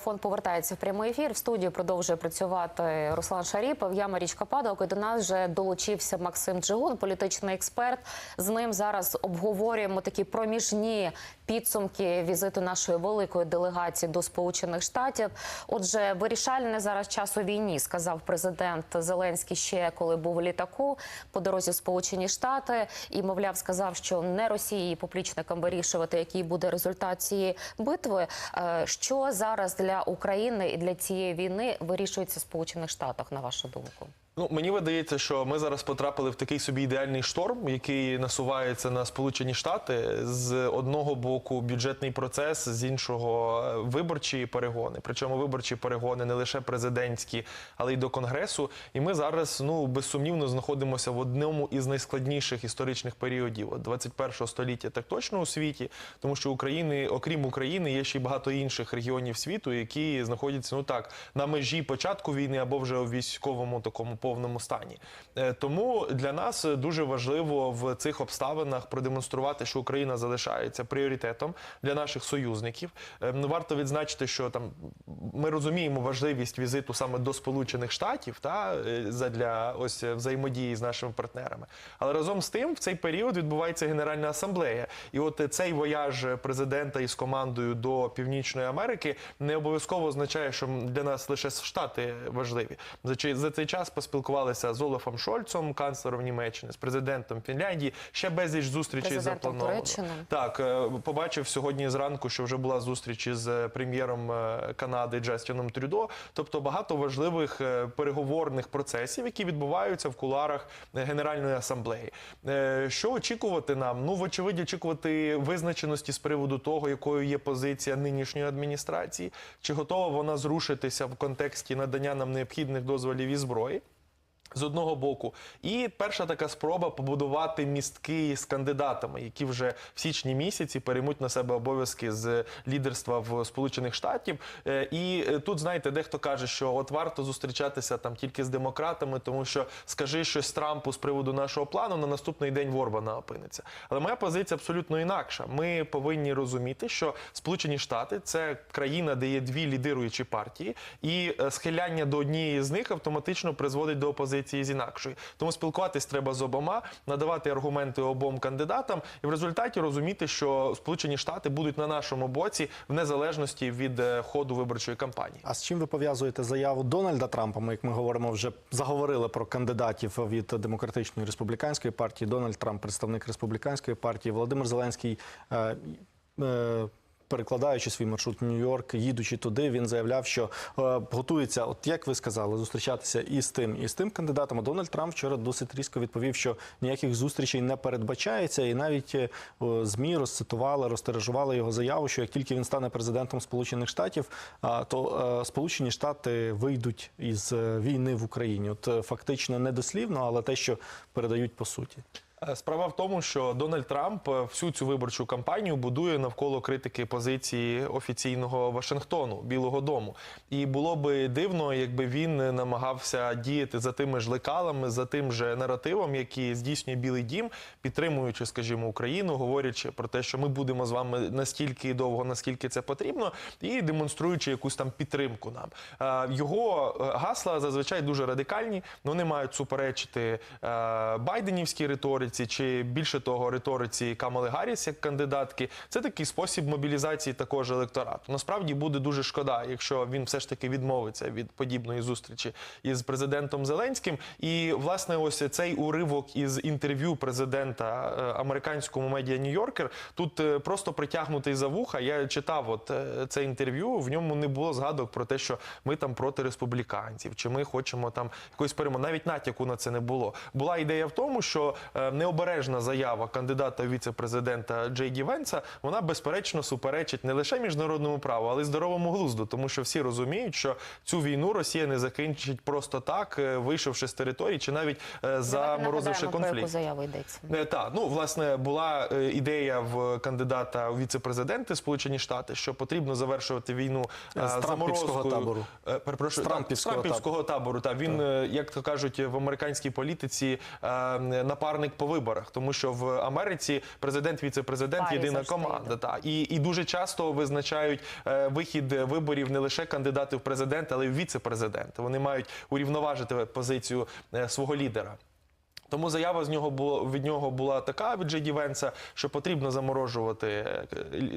Телемарафон повертається в прямий ефір. В студії продовжує працювати Руслан Шаріпов. Я Марічка Падалко. І До нас вже долучився Максим Джигун, політичний експерт. З ним зараз обговорюємо такі проміжні підсумки візиту нашої великої делегації до Сполучених Штатів. Отже, вирішальне зараз час у війні, сказав президент Зеленський ще коли був у літаку по дорозі в Сполучені Штати. І мовляв, сказав, що не Росії поплічникам вирішувати, який буде результат цієї битви. Е, Що зараз для України і для цієї війни вирішується в Сполучених Штатах, на вашу думку? Ну, мені видається, що ми зараз потрапили в такий собі ідеальний шторм, який насувається на Сполучені Штати. З одного боку бюджетний процес, з іншого е, виборчі перегони. Причому виборчі перегони не лише президентські, але й до конгресу. І ми зараз ну безсумнівно знаходимося в одному із найскладніших історичних періодів от 21 століття, так точно у світі, тому що України, окрім України, є ще й багато інших регіонів світу, які знаходяться ну так на межі початку війни або вже у військовому такому повному стані. Е, Тому для нас дуже важливо в цих обставинах продемонструвати, що Україна залишається пріоритетом для наших союзників. Е, ну, Варто відзначити, що там ми розуміємо важливість візиту саме до Сполучених Штатів та е, задля ось взаємодії з нашими партнерами. Але разом з тим в цей період відбувається Генеральна асамблея, і от цей вояж президента із командою до Північної Америки не обов'язково означає, що для нас лише штати важливі. За цей час поспілкувалися з Олафом Шольцом, канцлером Німеччини, з президентом Фінляндії. Ще безліч зустрічей заплановано. Так, е, побачив сьогодні зранку, що вже була зустріч із е, прем'єром е, Канади Джастіном Трюдо. Тобто багато важливих переговорних процесів, які відбуваються в куларах Генеральної асамблеї. Що очікувати нам? Ну, вочевидь, очікувати визначеності з приводу того, якою є позиція нинішньої адміністрації, чи готова вона зрушитися в контексті надання нам необхідних дозволів і зброї. З одного боку, і перша така спроба побудувати містки з кандидатами, які вже в січні місяці переймуть на себе обов'язки з лідерства в Сполучених Штатів. Е, І е, тут знаєте, дехто каже, що от варто зустрічатися там тільки з демократами, тому що скажи щось Трампу з приводу нашого плану, на наступний день в Орбана опиниться. Але моя позиція абсолютно інакша. Ми повинні розуміти, що Сполучені Штати це країна, де є дві лідируючі партії, і е, схиляння до однієї з них автоматично призводить до опозиції з інакшої. Тому спілкуватись треба з обома, надавати аргументи обом кандидатам, і в результаті розуміти, що Сполучені Штати будуть на нашому боці в незалежності від е, ходу виборчої кампанії. А з чим ви пов'язуєте заяву Дональда Трампа? Ми, як ми говоримо, вже заговорили про кандидатів від демократичної республіканської партії. Дональд Трамп, представник республіканської партії, Володимир Зеленський. Е, е, Перекладаючи свій маршрут в Нью-Йорк, їдучи туди, він заявляв, що е, готується, от як ви сказали, зустрічатися і з тим, і з тим кандидатом. А Дональд Трамп вчора досить різко відповів, що ніяких зустрічей не передбачається, і навіть е, змі розцитували, розтиражували його заяву, що як тільки він стане президентом Сполучених Штатів, то е, Сполучені Штати вийдуть із війни в Україні. От фактично не дослівно, але те, що передають по суті. Е, Справа в тому, що Дональд Трамп е, всю цю виборчу кампанію будує навколо критики позиції офіційного Вашингтону, Білого Дому. І було би дивно, якби він намагався діяти за тими ж лекалами, за тим же наративом, який здійснює Білий Дім, підтримуючи, скажімо, Україну, говорячи про те, що ми будемо з вами настільки довго, наскільки це потрібно, і демонструючи якусь там підтримку нам. Е, Його гасла зазвичай дуже радикальні, вони мають суперечити байденівській риториці, чи більше того, риториці Камали Гарріс як кандидатки. Це такий спосіб мобілізації також електорату. Насправді буде дуже шкода, якщо він все ж таки відмовиться від подібної зустрічі із президентом Зеленським. І власне, ось цей уривок із інтерв'ю президента е, американському медіа Нью-Йоркер тут е, просто притягнутий за вуха. Я читав от е, це інтерв'ю. В ньому не було згадок про те, що ми там проти республіканців, чи ми хочемо там якоїсь перемоги. Навіть натяку на це не було. Була ідея в тому, що необережна заява кандидата у віце-президента Джей Ді Венса, вона безперечно суперечить не лише міжнародному праву, але й здоровому глузду, тому що всі розуміють, що цю війну Росія не закінчить просто так, е, вийшовши з території, чи навіть е, заморозивши нагадаємо, про яку конфлікт. заяву йдеться. Е, Так, ну власне була ідея в кандидата у віце-президенти Сполучені Штати, що потрібно завершувати війну З трампівського заморозкою. табору. Перепрошую, З трампівського трампівського табору. Та він, е, як то кажуть в американській політиці, е, напарник по виборах, тому що в Америці президент, віце-президент Парі єдина завжди команда. йде. Та і, і дуже часто визначають е, вихід виборів не лише кандидати в президент, але й в віце-президенти. Вони мають урівноважити позицію е, свого лідера. Тому заява з нього було від нього була така від Джей Ді Венса, що потрібно заморожувати е,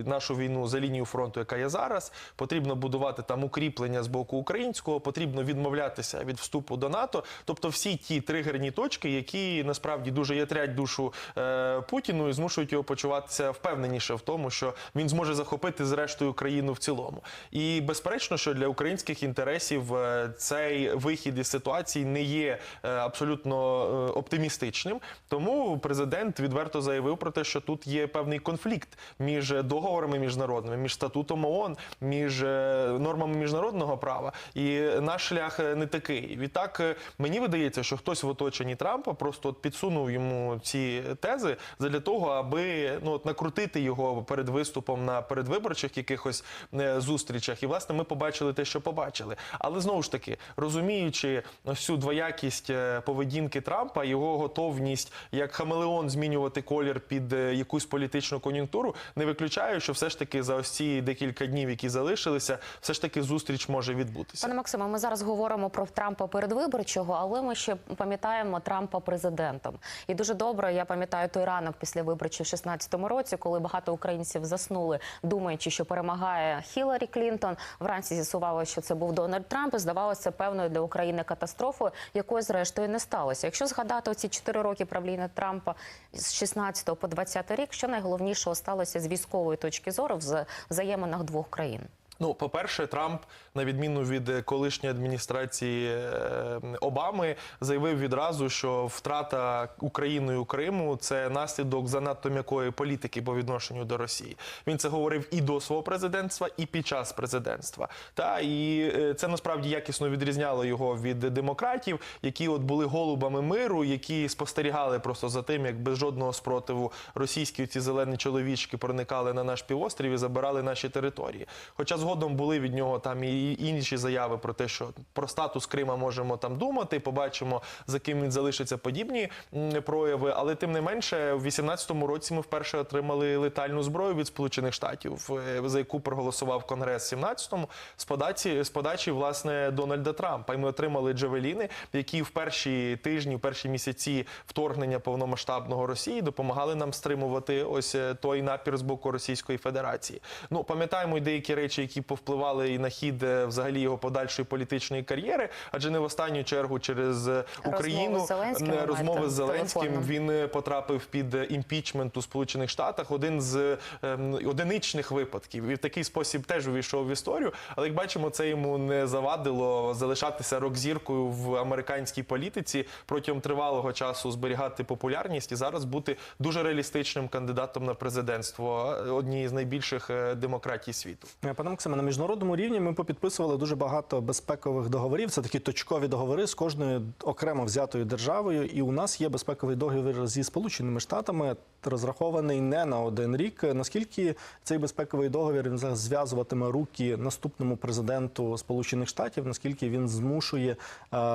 нашу війну за лінію фронту, яка є зараз. Потрібно будувати там укріплення з боку українського, потрібно відмовлятися від вступу до НАТО. Тобто, всі ті тригерні точки, які насправді дуже ятрять душу е, Путіну і змушують його почуватися впевненіше в тому, що він зможе захопити зрештою країну в цілому. І безперечно, що для українських інтересів е, цей вихід із ситуації не є е, абсолютно е, оптимістичним. Тому президент відверто заявив про те, що тут є певний конфлікт між договорами міжнародними, між статутом ООН, між е, нормами міжнародного права. І наш шлях е, не такий. Відтак е, мені видається, що хтось в оточенні Трампа просто от підсунув йому ці тези для того, аби ну от накрутити його перед виступом на передвиборчих якихось зустрічах. І власне ми побачили те, що побачили. Але знову ж таки, розуміючи всю двоякість поведінки Трампа, його готовність як хамелеон змінювати колір під е, якусь політичну кон'юнктуру, не виключаю, що все ж таки за ось ці декілька днів, які залишилися, все ж таки зустріч може відбутися. Пане Максиме, ми зараз говоримо про Трампа передвиборчого, але ми ще пам'ятаємо Трампа президентом. І дуже добре, я пам'ятаю той ранок після виборчів в 16-му році, коли багато українців заснули, думаючи, що перемагає Хіларі Клінтон. Вранці з'ясувалося, що це був Дональд Трамп. І здавалося певною для України катастрофою, якої зрештою не сталося. Якщо згадати ці 4 роки правління Трампа з 16 по 20 рік, що найголовнішого сталося з військової точки зору в взаєминах двох країн? Ну, по-перше, Трамп, на відміну від колишньої адміністрації е, Обами, заявив відразу, що втрата Україною Криму це наслідок занадто м'якої політики по відношенню до Росії. Він це говорив і до свого президентства, і під час президентства. Та і е, це насправді якісно відрізняло його від демократів, які от були голубами миру, які спостерігали просто за тим, як без жодного спротиву російські ці зелені чоловічки проникали на наш півострів і забирали наші території. Хоча згодом були від нього там і інші заяви про те, що про статус Крима можемо там думати, побачимо за ким він залишиться подібні прояви. Але тим не менше, в 18-му році ми вперше отримали летальну зброю від Сполучених Штатів, е, за яку проголосував Конгрес в 17-му, з подачі з подачі власне Дональда Трампа. І ми отримали Джавеліни, які в перші тижні, в перші місяці вторгнення повномасштабного Росії допомагали нам стримувати ось е, той напір з боку Російської Федерації. Ну пам'ятаємо й деякі речі, які повпливали і на хід е, взагалі його подальшої політичної кар'єри, адже не в останню чергу через Україну е, ви розмови з Зеленським. Він е, потрапив під імпічмент у Сполучених Штатах. Один з ем, одиничних випадків. І в такий спосіб теж увійшов в історію. Але як бачимо, це йому не завадило залишатися рок-зіркою в американській політиці протягом тривалого часу зберігати популярність і зараз бути дуже реалістичним кандидатом на президентство однієї з найбільших демократій світу. Е, Максиме, на міжнародному рівні ми попідписували дуже багато безпекових договорів. Це такі точкові договори з кожною окремо взятою державою. І у нас є безпековий договір зі Сполученими Штатами, розрахований не на один рік. Наскільки цей безпековий договір він зв'язуватиме руки наступному президенту Сполучених Штатів? Наскільки він змушує, е,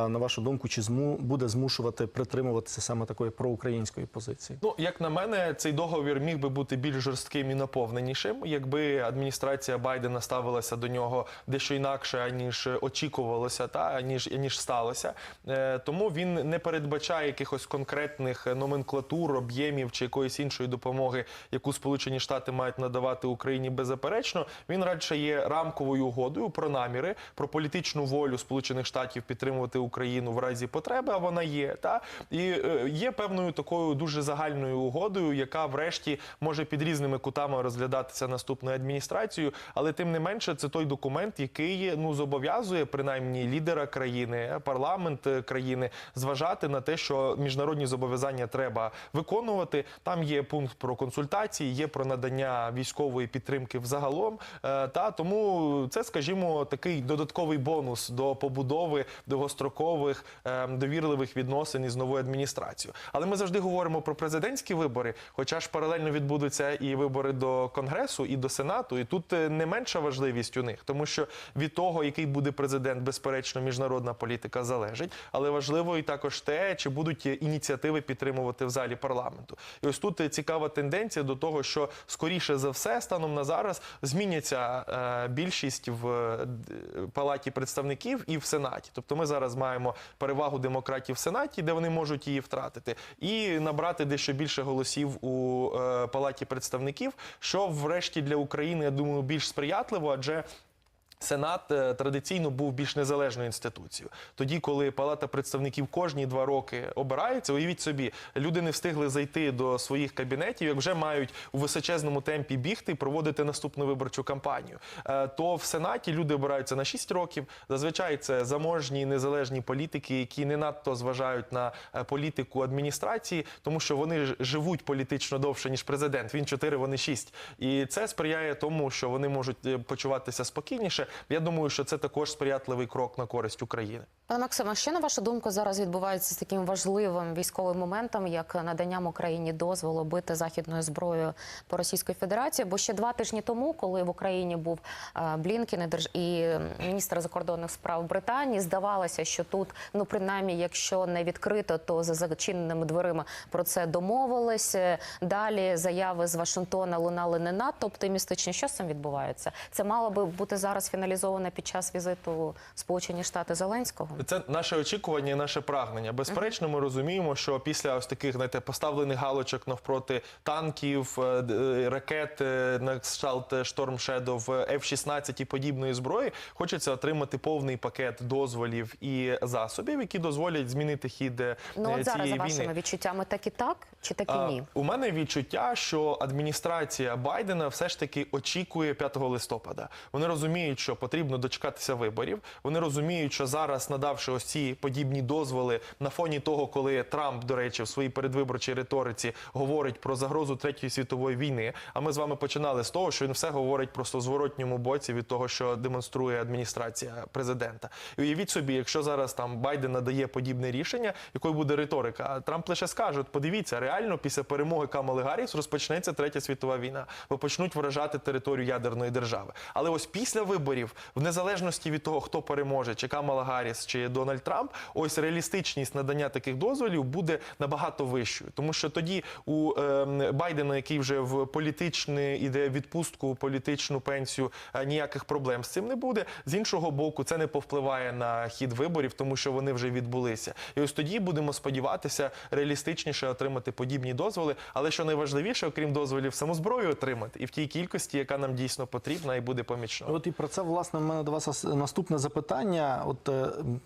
на вашу думку, чи зму буде змушувати притримуватися саме такої проукраїнської позиції? Ну, як на мене, цей договір міг би бути більш жорстким і наповненішим, якби адміністрація Байдена ставилася до нього дещо інакше, аніж очікувалося, та аніж аніж сталося. Е, тому він не передбачає якихось конкретних номенклатур, об'ємів чи якоїсь іншої допомоги, яку Сполучені Штати мають надавати Україні беззаперечно. Він радше є рамковою угодою про наміри, про політичну волю Сполучених Штатів підтримувати Україну в разі потреби. А вона є та і е, є певною такою дуже загальною угодою, яка врешті може під різними кутами розглядатися наступною адміністрацією, але тим не менше. Менше, це той документ, який ну зобов'язує принаймні лідера країни, парламент е, країни зважати на те, що міжнародні зобов'язання треба виконувати. Там є пункт про консультації, є про надання військової підтримки взагалом. Е, Та тому це, скажімо, такий додатковий бонус до побудови довгострокових е, довірливих відносин із новою адміністрацією. Але ми завжди говоримо про президентські вибори, хоча ж паралельно відбудуться і вибори до конгресу, і до сенату. І тут е, не менша важливість у них, тому що від того, який буде президент, безперечно, міжнародна політика залежить. Але важливо і також те, чи будуть ініціативи підтримувати в залі парламенту. І ось тут е, цікава тенденція до того, що скоріше за все, станом на зараз зміняться е, більшість в е, палаті представників і в сенаті. Тобто, ми зараз маємо перевагу демократів в сенаті, де вони можуть її втратити, і набрати дещо більше голосів у палаті представників, що врешті для України, я думаю, більш сприятливо, адже. Сенат е, традиційно був більш незалежною інституцією. Тоді, коли Палата представників кожні два роки обирається, уявіть собі, люди не встигли зайти до своїх кабінетів, як вже мають у височезному темпі бігти і проводити наступну виборчу кампанію. Е, То в Сенаті люди обираються на 6 років. Зазвичай це заможні незалежні політики, які не надто зважають на е, політику адміністрації, тому що вони живуть політично довше ніж президент. Він 4, вони 6. І це сприяє тому, що вони можуть почуватися спокійніше. Я думаю, що це також сприятливий крок на користь України. Пане Максиме, що на вашу думку зараз відбувається з таким важливим військовим моментом, як наданням Україні дозволу бити західною зброєю по Російської Федерації? Бо ще два тижні тому, коли в Україні був е, Блінкен і міністр закордонних справ Британії, здавалося, що тут, ну принаймні, якщо не відкрито, то за зачиненими дверима про це домовились. Е, Далі заяви з Вашингтона лунали не надто оптимістичні. Що з цим відбувається? Це мало би бути зараз фіналізовано під час візиту Сполучені Штати Зеленського. Це наше очікування і наше прагнення. Безперечно, ми розуміємо, що після ось таких знаєте, поставлених галочок навпроти танків, е, е, ракет е, на кшталт Storm Shadow, F-16 і подібної зброї, хочеться отримати повний пакет дозволів і засобів, які дозволять змінити хід Ну от зараз за вашими відчуттями так і так, чи так і ні? У мене відчуття, що адміністрація Байдена все ж таки очікує 5 листопада. Вони розуміють, що потрібно дочекатися виборів. Вони розуміють, що зараз, надавши ось ці подібні дозволи на фоні того, коли Трамп, до речі, в своїй передвиборчій риториці говорить про загрозу третьої світової війни. А ми з вами починали з того, що він все говорить просто в зворотньому боці від того, що демонструє адміністрація президента. І уявіть собі, якщо зараз там Байден надає подібне рішення, якою буде риторика, а Трамп лише скаже: подивіться, реально після перемоги Камали Гарріс розпочнеться третя світова війна, бо почнуть вражати територію ядерної держави. Але ось після виборів, в незалежності від того, хто переможе, чи Камала Гарріс, чи Дональд Трамп, ось реалістичність надання таких дозволів буде набагато вищою, тому що тоді у ем, Байдена, який вже в політичний іде відпустку, політичну пенсію, е, ніяких проблем з цим не буде. З іншого боку, це не повпливає на хід виборів, тому що вони вже відбулися. І ось тоді будемо сподіватися реалістичніше отримати подібні дозволи. Але що найважливіше, окрім дозволів, саму зброю отримати і в тій кількості, яка нам дійсно потрібна і буде помічною. От і про це власне в мене до вас наступне запитання. От е,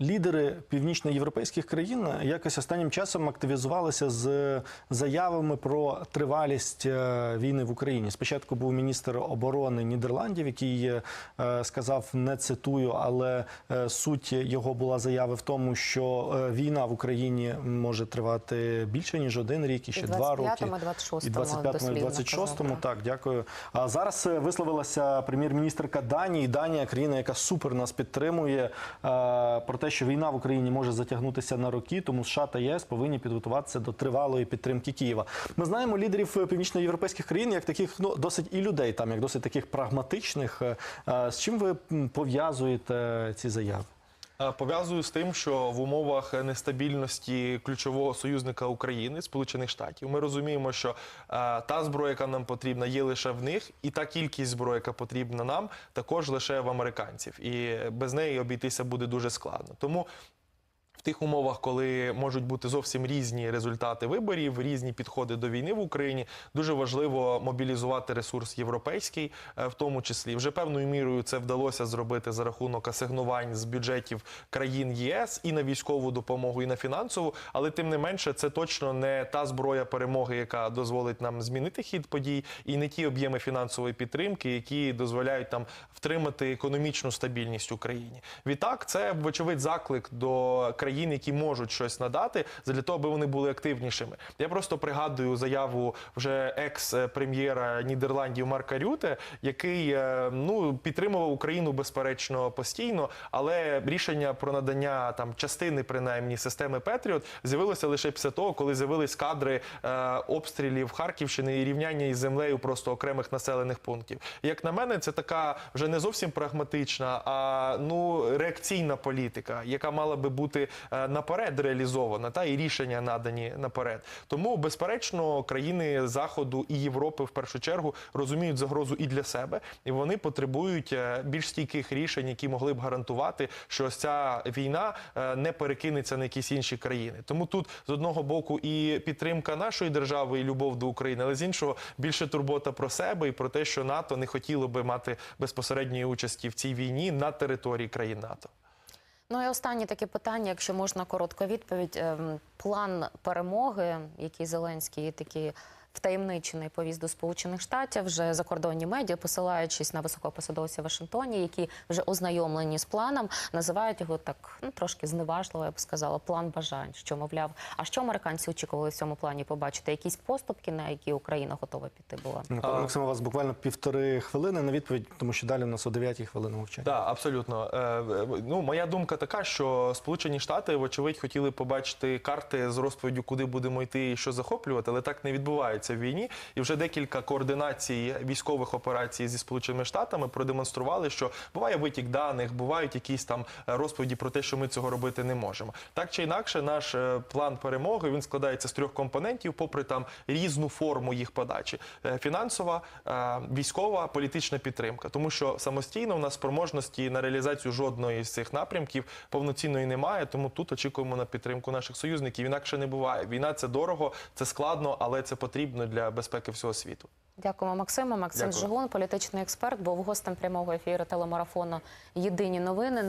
лідери північноєвропейських країн якось останнім часом активізувалися з заявами про тривалість е, війни в Україні. Спочатку був міністр оборони Нідерландів, який е, сказав, не цитую, але е, суть його була заяви в тому, що війна в Україні може тривати більше ніж один рік, і ще І два роки. 25-му, 26-му І 25-му, і 26-му, так, дякую. А зараз висловилася прем'єр-міністрка Данії. Данія країна, яка супер нас підтримує е, про те, що війна в Україні може затягнутися на роки, тому США та ЄС повинні підготуватися до тривалої підтримки Києва. Ми знаємо лідерів е, північноєвропейських країн як таких ну досить і людей, там як досить таких прагматичних. Е, е, З чим ви пов'язуєте ці заяви? Е, Пов'язую з тим, що в умовах нестабільності ключового союзника України, Сполучених Штатів, ми розуміємо, що е, та зброя, яка нам потрібна, є лише в них, і та кількість зброї, яка потрібна нам, також лише в американців. І без неї обійтися буде дуже складно. Тому Тих умовах, коли можуть бути зовсім різні результати виборів, різні підходи до війни в Україні, дуже важливо мобілізувати ресурс європейський, е, в тому числі вже певною мірою це вдалося зробити за рахунок асигнувань з бюджетів країн ЄС і на військову допомогу, і на фінансову. Але тим не менше, це точно не та зброя перемоги, яка дозволить нам змінити хід подій, і не ті об'єми фінансової підтримки, які дозволяють нам втримати економічну стабільність Україні. Відтак, це вочевидь заклик до країн, які можуть щось надати, для того, аби вони були активнішими. Я просто пригадую заяву вже екс-прем'єра Нідерландів Марка Рюте, який е, ну підтримував Україну безперечно постійно, але рішення про надання там частини принаймні системи Петріот з'явилося лише після того, коли з'явились кадри е, обстрілів Харківщини і рівняння із землею просто окремих населених пунктів. Як на мене, це така вже не зовсім прагматична, а ну реакційна політика, яка мала би бути наперед реалізована, та і рішення надані наперед. Тому, безперечно, країни Заходу і Європи в першу чергу розуміють загрозу і для себе, і вони потребують е, більш стійких рішень, які могли б гарантувати, що ось ця війна е, не перекинеться на якісь інші країни. Тому тут з одного боку і підтримка нашої держави, і любов до України, але з іншого більше турбота про себе і про те, що НАТО не хотіло би мати безпосередньої участі в цій війні на території країн НАТО. Ну і останнє таке питання, якщо можна коротка відповідь. Ем, План перемоги, який Зеленський такі втаємничений повіз до Сполучених Штатів, вже закордонні медіа, посилаючись на високопосадовців в Вашингтоні, які вже ознайомлені з планом, називають його так ну трошки зневажливо, я б сказала, план бажань. Що мовляв, а що американці очікували в цьому плані побачити? Якісь поступки, на які Україна готова піти була? Ну, Максим, у вас буквально півтори хвилини на відповідь, тому що далі у нас о 9 хвилини мовчання. Так, абсолютно. Е, е, Ну, моя думка така, що Сполучені Штати, вочевидь, хотіли побачити карти з розповіддю, куди будемо йти і що захоплювати, але так не відбувається в війні. І вже декілька координацій військових операцій зі Сполученими Штатами продемонстрували, що буває витік даних, бувають якісь там розповіді про те, що ми цього робити не можемо. Так чи інакше, наш е, план перемоги він складається з трьох компонентів, попри там різну форму їх подачі: Е, фінансова, е, військова, політична підтримка. Тому що самостійно в нас спроможності на реалізацію жодної з цих напрямків повноцінної немає. Тому тут очікуємо на підтримку наших союзників. Інакше не буває. Війна це дорого, це складно, але це потрібно для безпеки всього світу. Дякуємо, Максиму. Максим Дякую. Жигун, політичний експерт, був гостем прямого ефіру телемарафону Єдині новини.